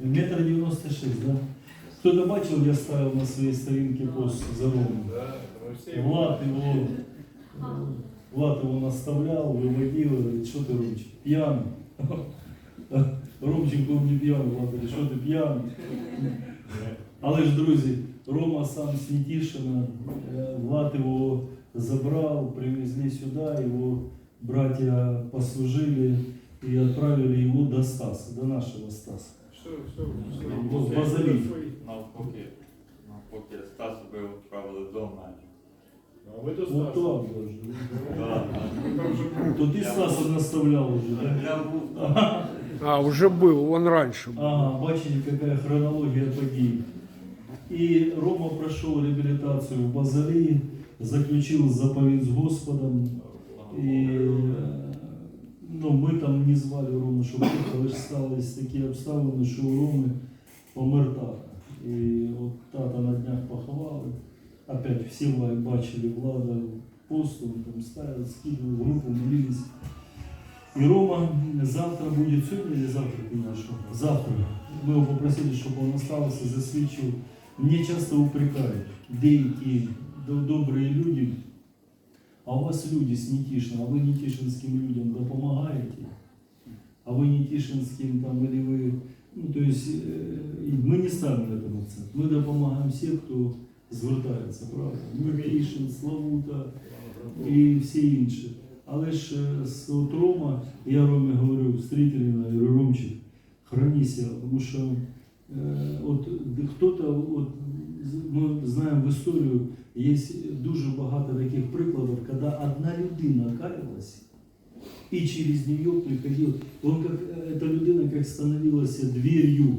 Метр 96, да? Кто-то бачив, я ставив на своїй сторінці пост за Рому. Да, мы все Влад его, э, Влад его наставлял, выводил, говорит, что ты, Ромчик, пьяный? Ромчик був не п'яний, Влад говорить, що ти п'яний? Але ж, друзі, Рома сам з Нетішина, е, Влад його забрав, привезли сюди, його братья послужили и отправили его до Стаса, до нашего Стаса. Что, что, что? Ну, в Базилик. Навпаки. Навпаки, Стас би відправили до мене. А мы тут Вот Стаса. так даже. Да, Там же То ти Стаса наставлял уже, да. да? Я був А, уже был, он раньше был. Ага, бачите, какая хронология подій. И Рома прошел реабилитацию в Базарі, заключил заповедь с Господом. І е, ну, ми там не звали Рому, щоб приїхав, але ж сталися такі обставини, що у Роми помер тата. І от тата на днях поховали. Опять всі ва- бачили влада посту, он там ставил, скидывал в группу, молились. И Рома завтра будет, сегодня или завтра, конечно? Завтра. Мы его попросили, чтобы он остался, засвідчив. Мне часто упрекают деякі до- добрые люди, а у вас люди с Нетишина, а вы Нетишинским людям допомагаете? А вы Нетишинским там, или вы... Ну, то есть э, и мы не ставим на этом акцент. Мы допомагаем всем, кто звертається, правда? Нетишин, Славута і всі інші. Але ж е, з от Рома, я Ромі говорю, стрітеліна, я говорю, Ромчик, хранися, тому що е, от хто-то, от, з- ми знаємо в історію, є дуже багато таких прикладів, коли одна людина каялась, и через нее приходил, он как, э, эта людина как становилась дверью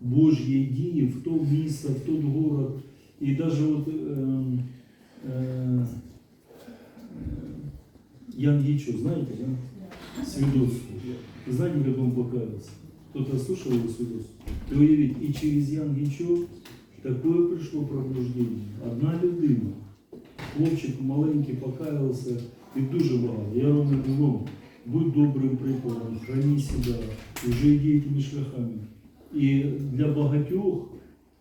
Божьей дії в то место, в тот город. И даже вот э, э, Ян Гичо, знаете, да? Свидетельство. Вы знаете, как он покаялся? Кто-то слушал его свидетельство? И уявить, и через Ян Гичо такое пришло пробуждение. Одна людина. Хлопчик маленький покаявся і дуже багато. Я ровно кажу, будь добрим прикладом, храни себе, вже йди тими шляхами. І для багатьох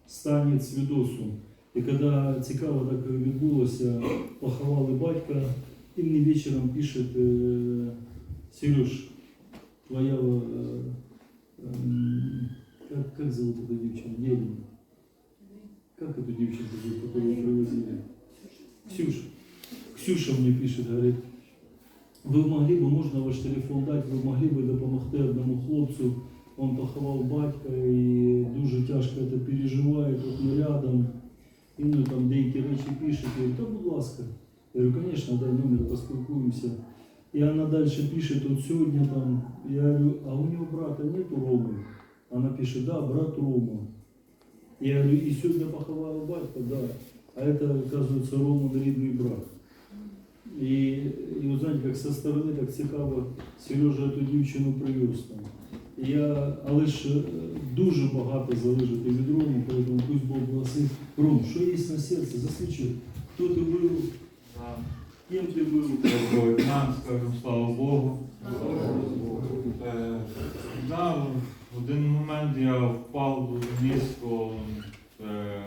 стане свідоцтвом. І коли цікаво так відбулося, поховали батька, і мені вечором пише, е, Сереж, твоя, ем, как, как зовут эту девчонку? Елена. Как эту девчонку зовут, которую привозили? Ксюша. Ксюша мне пишет, говорит, ви могли б, можна ваш телефон дати, ви могли б допомогти одному хлопцю, він поховав батька і дуже тяжко це переживає, тут ми рядом. І ну, там деякі речі пишуть, я говорю, та будь ласка. Я говорю, звісно, дай номер, поспілкуємося. І вона далі пише, от сьогодні там, я говорю, а у нього брата нету Роми? Вона пише, да, брат Рома. Я говорю, і сьогодні поховала батька, да. А это, оказывается, Роман рідний брат. І, і ви знаєте, як со сторони так цікаво, Сережа ту дівчину привез там. І Я, але ж е, дуже багато залежить і від Рому, поэтому пусть Бог благословить. Ром, що є на серці? Засвідчи, хто ти був, ким Ти був. Дня, скажемо слава Богу. Е, да, в один момент я впав дуже низько. Е,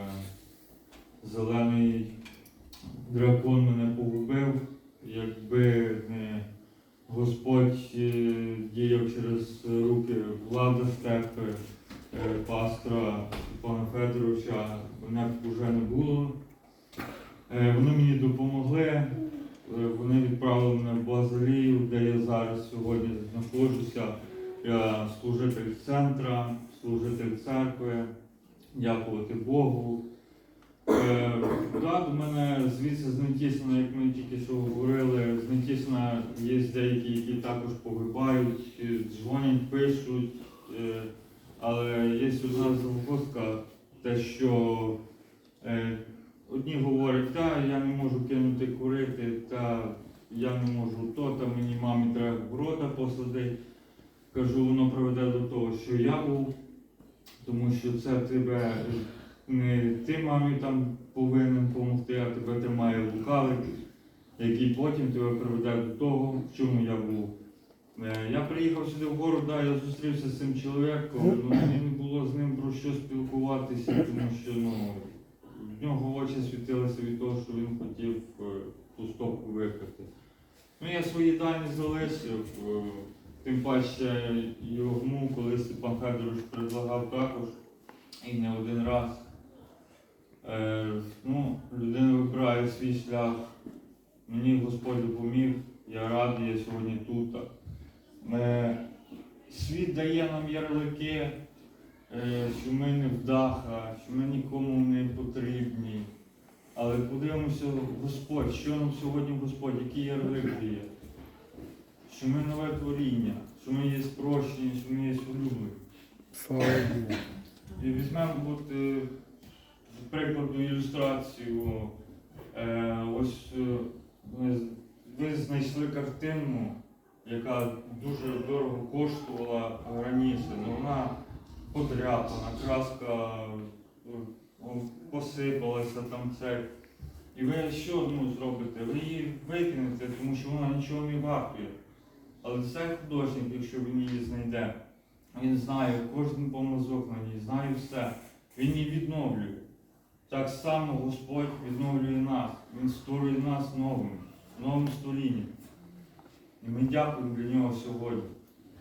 зелений дракон мене погубив. Якби не Господь е, діяв через руки влада степи, пастора пана Федоровича, мене б вже не було. Вони мені допомогли. Е, Вони відправили мене в Базилію, де я зараз сьогодні знаходжуся. Я служитель центра, служитель церкви, дякувати Богу. Е, да, до мене звідси з Нетісина, як ми тільки що говорили, з Нетісина є деякі, які також погибають, е, дзвонять, пишуть. Е, але є одна загвоздка, те, що е, одні говорять, та я не можу кинути курити, та я не можу то, та мені мамі треба ворота посадити. Кажу, воно приведе до того, що я був, тому що це тебе не ти мамі там повинен допомогти, а тебе який потім тебе приведе до того, в чому я був. Е, Я приїхав сюди в город, да, я зустрівся з цим чоловіком, ну, мені не було з ним про що спілкуватися, тому що ну, в нього очі світилися від того, що він хотів е, ту стопку випити. Ну, я свої дані залишив, е, тим паче йому, коли Степан Федорович предлагав також, і не один раз. Е, ну, людина вибирає свій шлях. Мені Господь допоміг, я радий, я сьогодні тут. Е, світ дає нам ярлики, е, що ми не вдаха, що ми нікому не потрібні. Але подивимося, Господь, що нам сьогодні Господь, який ярлик дає? Що ми нове творіння, що ми є спрощені, що ми є улюблені. Слава Богу. І візьмемо з прикладу ілюстрацію. Е, ось е, ви, ви знайшли картину, яка дуже дорого коштувала раніше. Ну, вона подряпана, краска е, посипалася там це. І ви що ну, зробите? Ви її викинете, тому що вона нічого не вартує. Але цей художник, якщо він її знайде, він знає кожен помазок на ній, знає все. Він її відновлює. Так само Господь відновлює нас. Він створює нас новим, новим створінням. І ми дякуємо для нього сьогодні.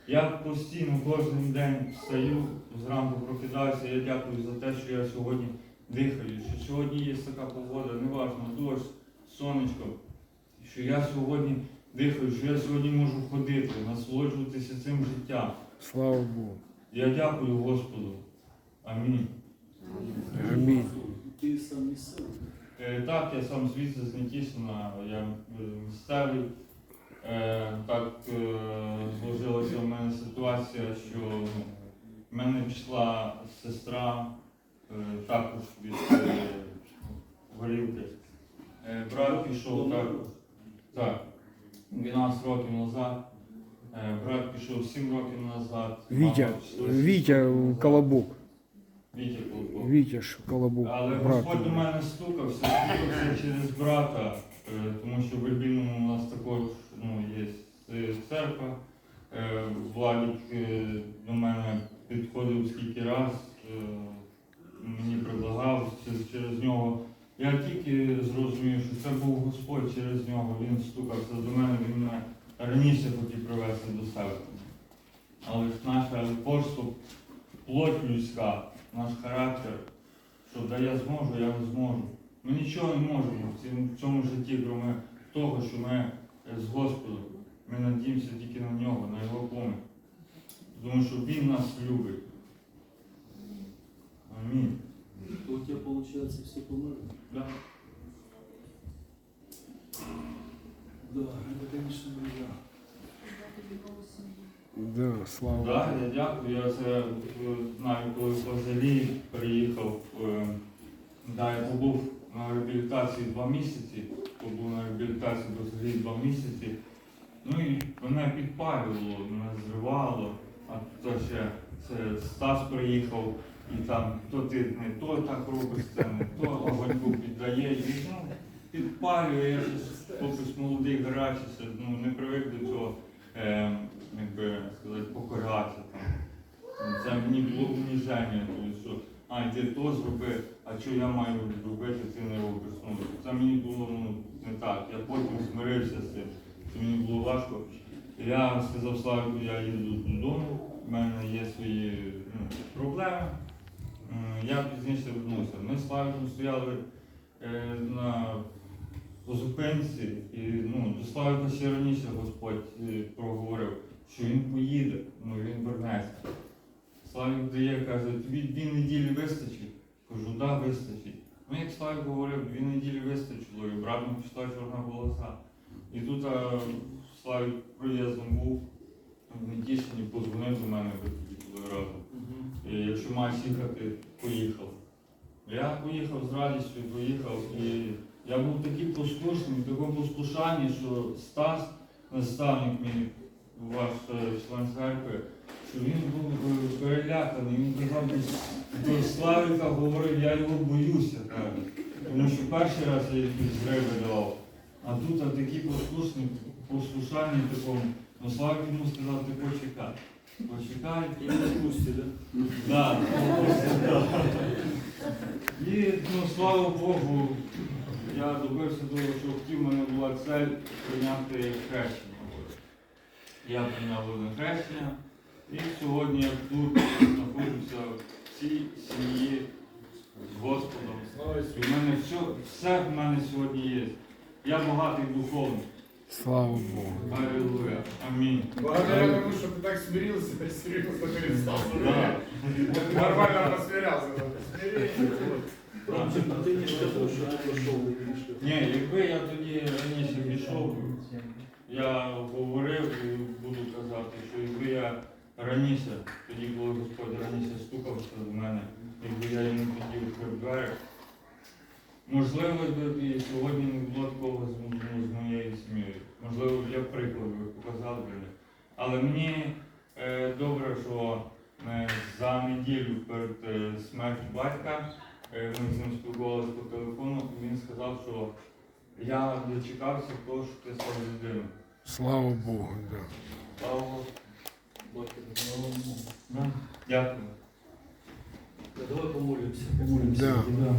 Я постійно кожен день встаю, зранку прокидаюся, я дякую за те, що я сьогодні дихаю, що сьогодні є така погода, неважно, дощ, сонечко, що я сьогодні дихаю, що я сьогодні можу ходити, насолоджуватися цим життям. Слава Богу. Я дякую Господу. Амінь. Амінь. Ти сам із себе. Е, так, я сам звідси з Нетішина, я е, місцевий. Е, так е, зложилася в мене ситуація, що ну, в мене пішла сестра е, також від е, горілки. Е, брат пішов так, так, 12 років назад. Е, брат пішов 7 років назад. Вітя, пішла шість Вітя років назад. Колобок. Вітя ж Колобок. Але брат. Господь до мене стукався, стукався через брата, е, тому що в Ірбіному у нас також ну, є церква. Е, Владик е, до мене підходив скільки раз, мені предлагав через- нього. Я тільки зрозумів, що це був Господь через нього, він стукався до мене, він мене раніше хотів привести до себе. Але ж наше поступ, плоть людська, наш характер, що да я зможу, я не зможу. Ми нічого не можемо в цьому житті, крім того, що ми е, з Господом. Ми надіємося тільки на нього, на його помиль. Тому що Він нас любить. Амінь. То у тебя получается все померли? Да. Да, это, конечно, беда. Да, слава Так, я дякую. Я це е, знаю, коли в Базилі приїхав. е, Да, я побув на реабілітації два місяці. Побув на реабілітації в Базилі два місяці. Ну і мене підпалювало, мене зривало. А то ще це Стас приїхав, і там то ти не то так робиш, це не то огоньку піддає. І, ну, підпалює, я ж хлопець молодий, гарячий, ну, не привик до цього. Е, якби сказати, покорятися там. Це мені було уніження, тому що а ти то зроби, а що я маю робити, ти не робиш. Ну, це мені було ну, не так. Я потім змирився з цим, що мені було важко. Я сказав Славіку, я їду додому, в мене є свої ну, проблеми. Я пізніше вернувся. Ми з Славіком стояли е, на зупинці, і ну, до Славіка ще раніше Господь е, проговорив, що він поїде, ну він вернеться. Славік дає, каже, тобі дві неділі вистачить? Кажу, да, вистачить. Ну, як Славік говорив, дві неділі вистачило, і брат ми пішла чорна полоса. І тут а, Славік проїздом був в Нетішині, позвонив до мене, ви тоді були разом. І якщо маєш їхати, поїхав. Я поїхав з радістю, поїхав і я був такий послушний, такому послушанні, що Стас, наставник мій, ваш е, член церкви, що він був переляканий, він казав, до Славіка говорив, я його боюся, каже. Тому що перший раз я якісь зриви давав. А тут а такий послушний, послушанні такому, Ну, Славик йому сказав, ти почекай. Почекай. І не спусті, да? Да. І ну, слава Богу, я добився того, що хотів, у мене була цель прийняти хрещення. Я прийняв хрещення. І сьогодні я тут знаходжуся в цій сім'ї з Господом. І в мене все, все в мене сьогодні є. Я багатий духовно. Слава Богу. Аллилуйя. Амінь. Благодаря тому, что ты так смирился. Нормально ти не сказав, що ти пішов. Ні, якби я тоді раніше пішов, я говорив і буду казати, що якби я раніше, тоді коли Господь раніше стукався до мене, якби я йому тоді відкрив можливо, і сьогодні не було такого з, ну, моєю сім'єю. Можливо, я приклад показав би. Але мені е, добре, що ми за неділю перед е, смертю батька е, ми з ним спілкувалися по телефону, і він сказав, що я дочекався того, що ти став людиною. Слава Богу. Да. Слава Богу. Батько, слава Богу. Да. Дякую. Давай помолимся. Помолимся. Да. Да.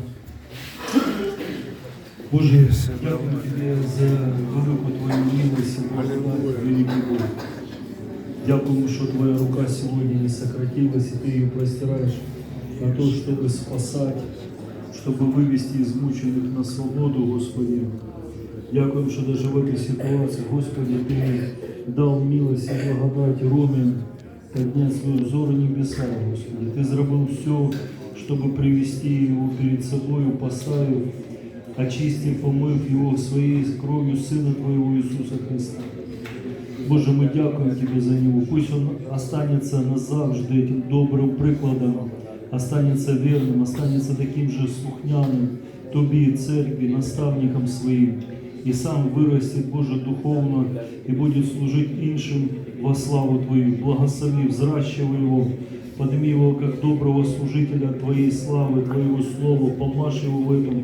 Боже, дякую Тебе за велику Твою милость и благодать, великий Бог. Дякуємо, що Твоя рука сьогодні не сократилась, и Ты ее простираешь на то, чтобы спасать, чтобы вывести измученных на свободу, Господи. Дякуємо, що даже в этой ситуации, Господи, Ты дал милость и благодать Роме поднять свой взор в небеса, Господи. Ты зробив все, чтобы привести его перед собою, поставив, очистив, помыв его своей кровью Сына Твоего Иисуса Христа. Боже, ми дякуємо Тебе за нього. Пусть он останется назавжди этим добрим прикладом, останется верним, останется таким же слухняним Тобі, церкві, наставником своїм. І сам виросте, Боже, духовно і буде служити іншим во славу Твою. Благослови, взращивай его, подними его как доброго служителя Твоей славы, Твоего слова, помажь его в этом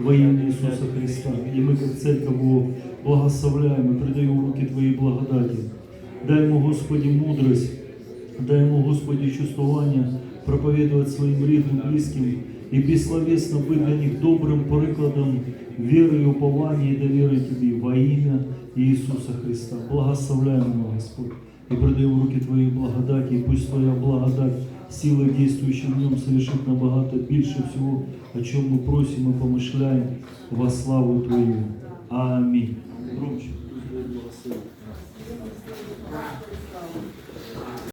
во имя Иисуса Христа. И мы, как церковь его, благословляем и предаем в руки Твоей благодати. Дай ему, Господи, мудрость, дай ему, Господи, чувствование проповедовать своим рідним, близким и бессловесно быть для них добрым прикладом веры и упования и доверия Тебе во имя Иисуса Христа. Благословляем его, Господь, и предаем в руки Твоей благодати, и пусть Твоя благодать, сила, действующая в нем, совершит набагато більше всего, о чем мы просим и помышляем во славу Твою. Аминь. Громче.